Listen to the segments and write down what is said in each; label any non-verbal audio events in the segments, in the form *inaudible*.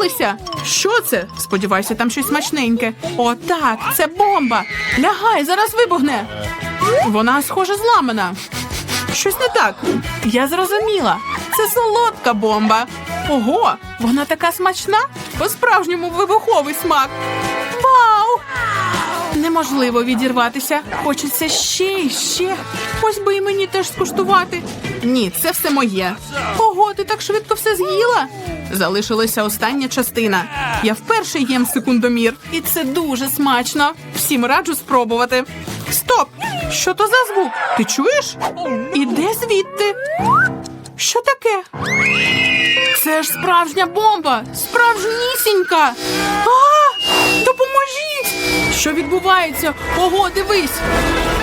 розлетілися. Що це? Сподіваюся, там щось смачненьке. О, так, це бомба. Лягай, зараз вибухне. Вона, схоже, зламана. Щось не так. Я зрозуміла. Це солодка бомба. Ого, вона така смачна. По-справжньому вибуховий смак. Вау! Неможливо відірватися. Хочеться ще і ще. Ось би і мені теж скуштувати. Ні, це все моє. Ого, ти так швидко все з'їла. Залишилася остання частина. Я вперше їм секундомір, і це дуже смачно. Всім раджу спробувати. Стоп! Що то за звук? Ти чуєш? Іде звідти. Що таке? Це ж справжня бомба! Справжнісінька! А! Допоможіть! Що відбувається? Ого, дивись!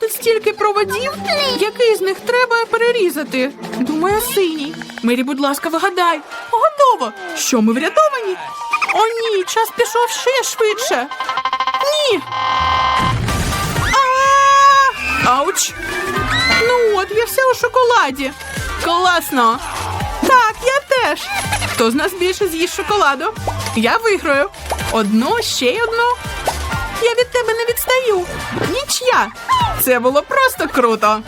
Тут стільки проводів. Який з них треба перерізати? Думаю, синій. Мері, будь ласка, вигадай. Готово. Що ми врятовані? О, ні, час пішов ще швидше. Ні. Ауч! Ну от, я вся у шоколаді. Класно. Так, я теж. Хто з нас більше з'їсть шоколаду? Я виграю. Одну, ще й одну. Я від тебе не відстаю. Ніч'я. Це було просто круто.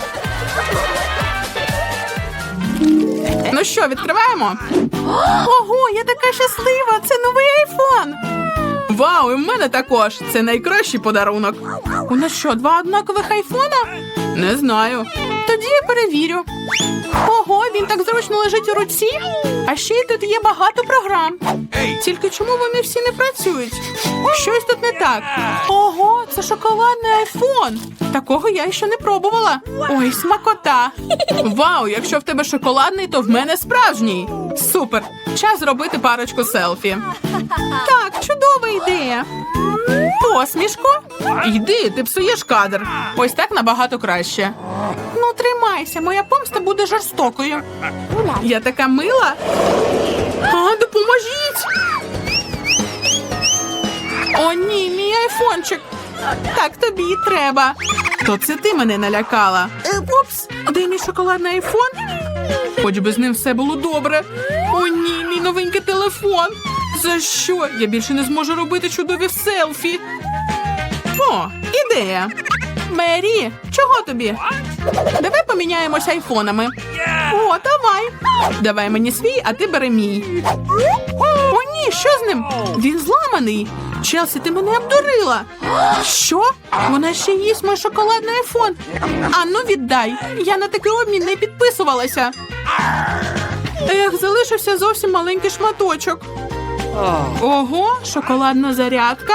Ну що, відкриваємо? Ого, я така щаслива! Це новий айфон. Вау, і в мене також. Це найкращий подарунок. У нас що, два однакових айфона? Не знаю. Тоді я перевірю. Ого, він так зручно лежить у руці. А ще й тут є багато програм. Тільки чому вони всі не працюють? Щось тут не так. Ого, це шоколадний айфон. Такого я ще не пробувала. Ой, смакота. Вау, якщо в тебе шоколадний, то в мене справжній. Супер. Час зробити парочку селфі. Так, чудова ідея. Посмішку? Йди, ти псуєш кадр. Ось так набагато краще. Ну, тримайся, моя помста буде жорстокою. Я така мила. А, допоможіть. О, ні, мій айфончик. Так тобі і треба. То це ти мене налякала. Упс, де мій шоколадний айфон? Хоч би з ним все було добре. О, ні, мій новенький телефон. За що? Я більше не зможу робити чудові селфі. О, ідея. Мері, чого тобі? Давай поміняємося айфонами. О, давай. Давай мені свій, а ти бери мій. О, ні, що з ним? Він зламаний. Челсі, ти мене обдурила. Що? Вона ще їсть мій шоколадний айфон. А ну віддай. Я на такий обмін не підписувалася. Ех, залишився зовсім маленький шматочок. Ого, шоколадна зарядка.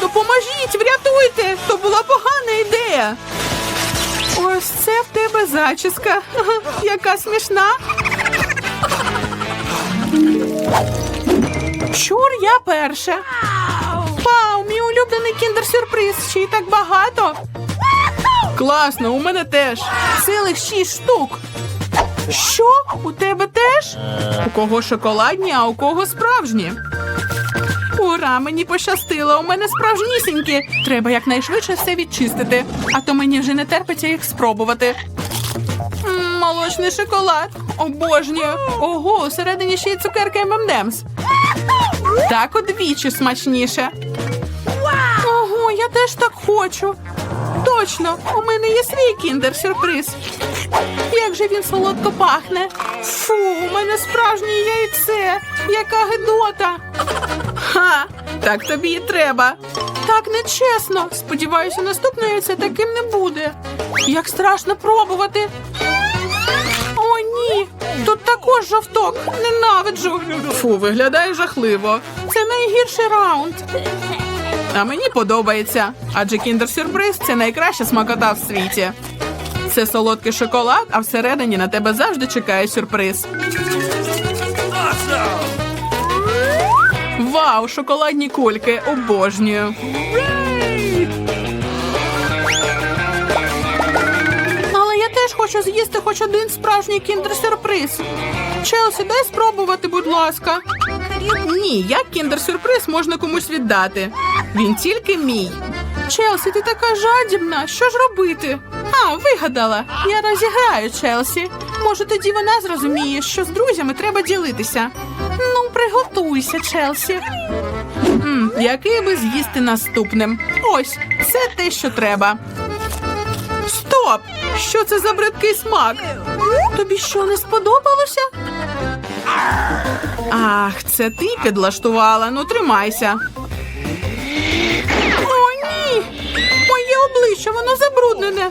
допоможіть, врятуйте! То була погана ідея. Ось це в тебе зачіска. *laughs* Яка смішна. Чур, я перша. Вау, мій улюблений кіндер-сюрприз. Ще й так багато. Класно, у мене теж. Цілих шість штук. Що? У тебе теж? У кого шоколадні, а у кого справжні? Ура, мені пощастило. У мене справжнісінькі. Треба якнайшвидше все відчистити, а то мені вже не терпиться їх спробувати. Молочний шоколад. Обожнюю. Ого, усередині ще й цукерки ММДМС. Так удвічі смачніше. Ого, я теж так хочу. Точно, у мене є свій кіндер-сюрприз. Як же він солодко пахне. Фу, у мене справжнє яйце. Яка гидота. Ха, так тобі і треба. Так нечесно. Сподіваюся, наступне яйце таким не буде. Як страшно пробувати. О, ні. Тут також жовток. Ненавиджу. Фу, виглядає жахливо. Це найгірший раунд. А мені подобається, адже кіндер-сюрприз це найкраща смакота в світі. Це солодкий шоколад, а всередині на тебе завжди чекає сюрприз. Вау, шоколадні кульки, обожнюю. Але я теж хочу з'їсти хоч один справжній кіндер-сюрприз. Челсі, дай спробувати, будь ласка. Ні, як кіндер-сюрприз можна комусь віддати. Він тільки мій. Челсі, ти така жадібна. Що ж робити? А, вигадала. Я розіграю Челсі. Може, тоді вона зрозуміє, що з друзями треба ділитися. Ну, приготуйся, Челсі. м який би з'їсти наступним? Ось, це те, що треба. Стоп! Що це за бридкий смак? Тобі що не сподобалося? Ах, це ти підлаштувала. Ну, тримайся. О, ні! Моє обличчя, воно забруднене.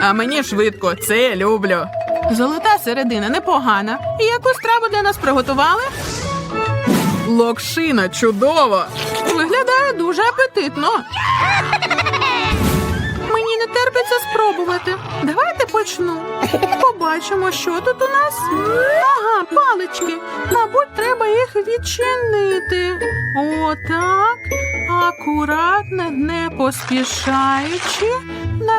А мені швидко, це люблю. Золота середина непогана. І яку страву для нас приготували? Локшина чудово. Виглядає дуже апетитно. Мені не терпиться спробувати. Давайте почну. Побачимо, що тут у нас. Ага, палички. Мабуть, треба їх відчинити. Отак. Акуратно, не поспішаючи.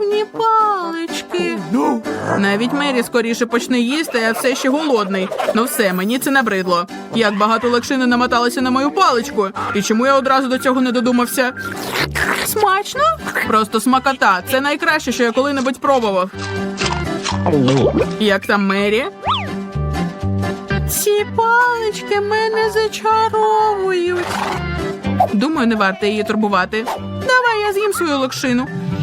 рівні палички. Навіть Мері скоріше почне їсти, а я все ще голодний. Ну все, мені це набридло. Як багато локшини намоталося на мою паличку. І чому я одразу до цього не додумався? Смачно? Просто смакота. Це найкраще, що я коли-небудь пробував. Як там Мері? Ці палички мене зачаровують. Думаю, не варто її турбувати. Давай я з'їм свою локшину.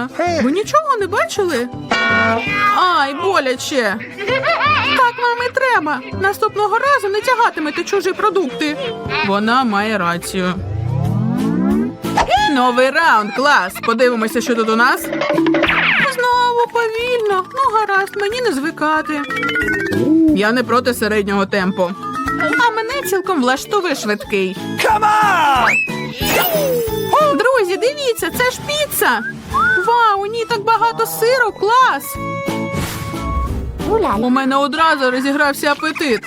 Локшина? Ви нічого не бачили? Ай, боляче. Так вам і треба. Наступного разу не тягатимете чужі продукти. Вона має рацію. Новий раунд, клас. Подивимося, що тут у нас. Знову повільно. Ну, гаразд, мені не звикати. Я не проти середнього темпу. А мене цілком влаштовує швидкий. Друзі, дивіться, це ж піца. Вау, у ній так багато сиру, клас. У мене одразу розігрався апетит.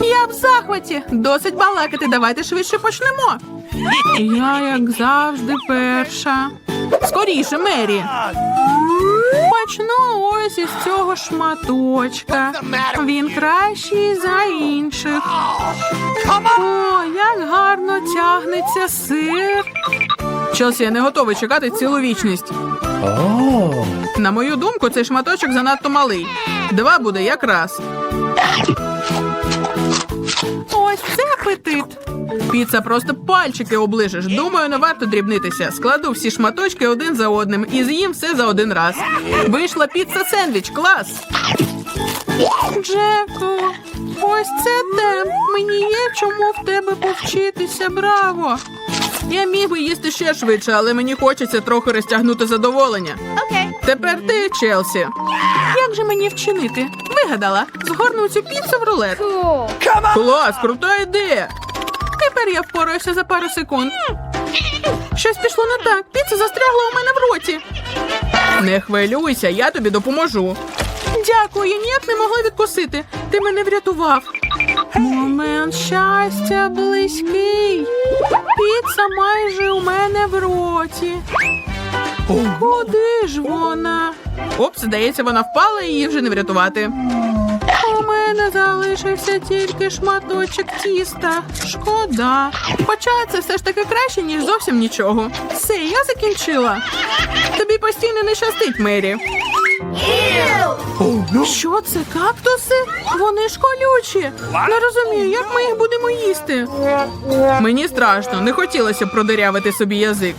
Я в захваті. Досить балакати. Давайте швидше почнемо. Я, як завжди, перша. Скоріше, Мері. Почну ось із цього шматочка. Він кращий за інших. О, як гарно тягнеться сир. Челсі, я не готовий чекати цілу вічність. На мою думку, цей шматочок занадто малий. Два буде якраз. Ось це апетит. Піца просто пальчики оближеш. Думаю, не варто дрібнитися. Складу всі шматочки один за одним і з'їм все за один раз. Вийшла піца сендвіч, клас. Джеку, ось це темп. Мені є чому в тебе повчитися. Браво. Я міг би їсти ще швидше, але мені хочеться трохи розтягнути задоволення. Тепер ти, Челсі. Як же мені вчинити? Вигадала, згорну цю піцу в рулет. Клас, крута ідея. Тепер я впораюся за пару секунд. Щось пішло не так. Піца застрягла у мене в роті. Не хвилюйся, я тобі допоможу. Дякую, я ніяк не могла відкусити. Ти мене врятував. Момент щастя близький. Піца майже у мене в роті. Куди ж вона? Оп, здається, вона впала і її вже не врятувати. У мене залишився тільки шматочок тіста. Шкода. Хоча це все ж таки краще, ніж зовсім нічого. Все, я закінчила. Тобі постійно не щастить, Мері. Що це, кактуси? Вони ж колючі. Не розумію, як ми їх будемо їсти. Мені страшно, не хотілося продирявити собі язик.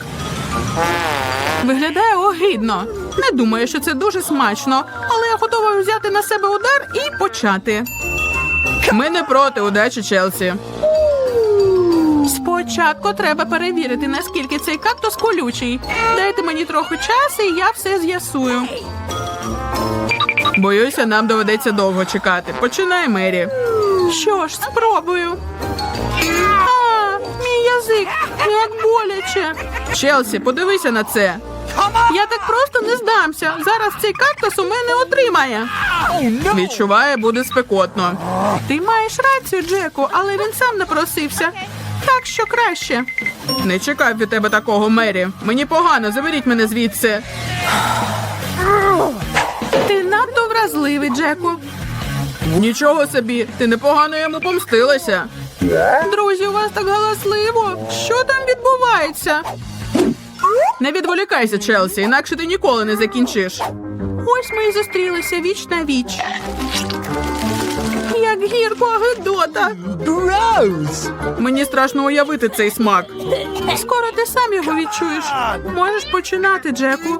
Виглядає огидно. Не думаю, що це дуже смачно, але я готова взяти на себе удар і почати. Ми не проти удачі, Челсі. Спочатку треба перевірити, наскільки цей кактус колючий. Дайте мені трохи часу, і я все з'ясую. Боюся, нам доведеться довго чекати. Починай, Мері. Що ж, спробую. А, мій язик, як боляче. Челсі, подивися на це. Я так просто не здамся. Зараз цей кактус у мене отримає. Відчуває, буде спекотно. Ти маєш рацію, Джеку, але він сам напросився. Так що краще. Не чекав від тебе такого, Мері. Мені погано, заберіть мене звідси. Вразливий, Джеку. Нічого собі, ти непогано йому помстилася. Друзі, у вас так галасливо. Що там відбувається? Не відволікайся, Челсі, інакше ти ніколи не закінчиш. Ось ми і зустрілися віч на віч. Як гірко гидота. Мені страшно уявити цей смак. Скоро ти сам його відчуєш. Можеш починати, Джеку.